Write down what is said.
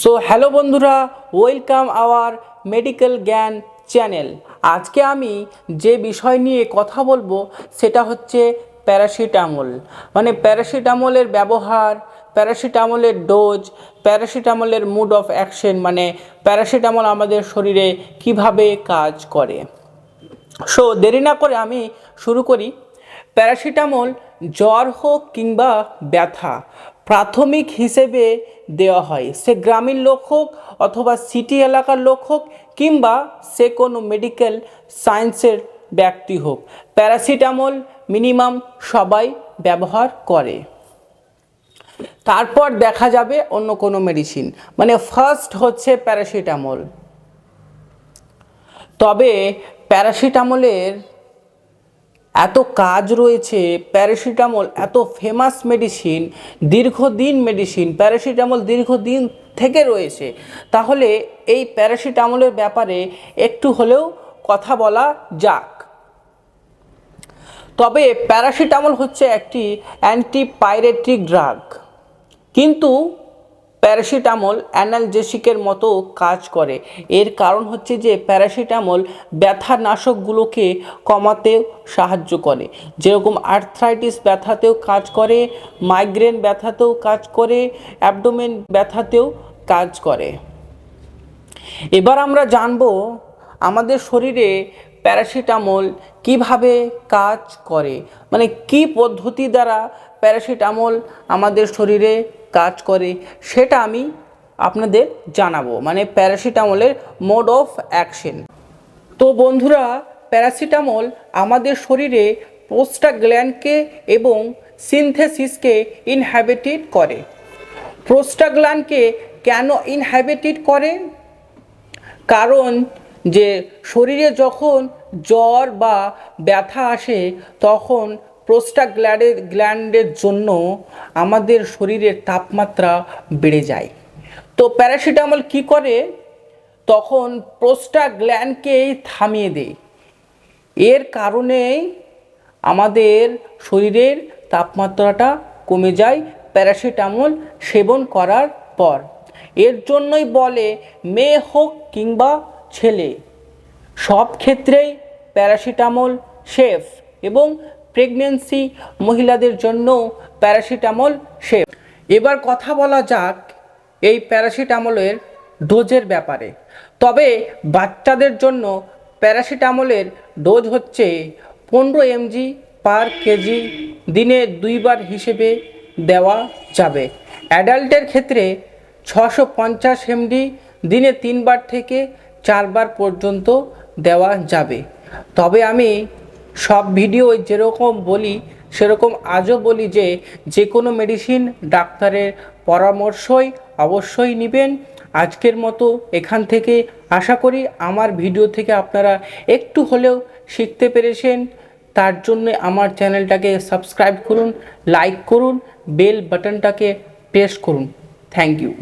So hello বন্ধুরা welcome our medical Gyan channel আজকে আমি যে বিষয় নিয়ে কথা বলব, সেটা হচ্ছে প্যারাসিটামল মানে প্যারাসিটামলের ব্যবহার প্যারাসিটামলের ডোজ প্যারাসিটামলের মুড অফ অ্যাকশন মানে প্যারাসিটামল আমাদের শরীরে কীভাবে কাজ করে। সো দেরি না করে আমি শুরু করি। প্যারাসিটামল জ্বর হোক কিংবা ব্যথা প্রাথমিক হিসেবে দেওয়া হয়। সে গ্রামীণ লোক হোক অথবা সিটি এলাকার লোক হোক কিংবা সে কোনো মেডিকেল সায়েন্সের ব্যক্তি হোক, প্যারাসিটামল মিনিমাম সবাই ব্যবহার করে। তারপর দেখা যাবে অন্য কোনো মেডিসিন মানে ফার্স্ট হচ্ছে প্যারাসিটামল। তবে প্যারাসিটামলের এত কাজ রয়েছে, প্যারাসিটামল, এত ফেমাস মেডিসিন দীর্ঘদিন মেডিসিন প্যারাসিটামল দীর্ঘদিন থেকে রয়েছে। তাহলে এই প্যারাসিটামলের ব্যাপারে একটু হলেও কথা বলা যাক। তবে প্যারাসিটামল হচ্ছে একটি অ্যান্টিপাইরেটিক ড্রাগ কিন্তু প্যারাসিটামল অ্যানালজেসিকের মতো কাজ করে। এর কারণ হচ্ছে যে প্যারাসিটামল ব্যথানাশকগুলোকে কমাতেও সাহায্য করে। যেরকম আর্থ্রাইটিস ব্যথাতেও কাজ করে, মাইগ্রেন ব্যথাতেও কাজ করে, অ্যাবডোমেন ব্যথাতেও কাজ করে। এবার আমরা জানব আমাদের শরীরে প্যারাসিটামল কীভাবে কাজ করে। মানে কি পদ্ধতি দ্বারা প্যারাসিটামল আমাদের শরীরে কাজ করে, সেটা আমি আপনাদের জানাব। মানে প্যারাসিটামলের মোড অফ অ্যাকশন। তো বন্ধুরা, প্যারাসিটামল আমাদের শরীরে প্রোস্টাগ্ল্যান্ডকে এবং সিনথেসিসকে ইনহ্যাবিটেড করে। প্রোস্টাগ্ল্যান্ডকে কেন ইনহ্যাবিটেড করে? কারণ যে শরীরে যখন জ্বর বা ব্যথা আসে, তখন প্রোস্টাগ্ল্যান্ডের গ্ল্যান্ডের জন্য আমাদের শরীরের তাপমাত্রা বেড়ে যায়। তো প্যারাসিটামল কি করে? তখন প্রোস্টাগ্ল্যান্ডকেই থামিয়ে দেয়। এর কারণেই আমাদের শরীরের তাপমাত্রাটা কমে যায়, প্যারাসিটামল সেবন করার পর। এর জন্যই বলে মেয়ে হোক কিংবা ছেলে, সব ক্ষেত্রেই প্যারাসিটামল সেফ এবং প্রেগনেন্সি মহিলাদের জন্য প্যারাসিটামল সেফ এবার কথা বলা যাক এই প্যারাসিটামলের ডোজের ব্যাপারে। তবে বাচ্চাদের জন্য প্যারাসিটামলের ডোজ হচ্ছে পনেরো এমজি পার কেজি দিনে দুইবার হিসেবে দেওয়া যাবে। অ্যাডাল্টের ক্ষেত্রে ছশো পঞ্চাশ এমডি দিনে তিনবার থেকে চারবার পর্যন্ত দেওয়া যাবে। তবে আমি সব ভিডিও যেরকম বলি, সেরকম আজও বলি যে যে কোনো মেডিসিন ডাক্তারের পরামর্শই অবশ্যই নেবেন। আজকের মতো এখান থেকে আশা করি আমার ভিডিও থেকে আপনারা একটু হলেও শিখতে পেরেছেন। তার জন্য আমার চ্যানেলটাকে সাবস্ক্রাইব করুন, লাইক করুন, বেল বাটনটাকে প্রেস করুন। Thank you.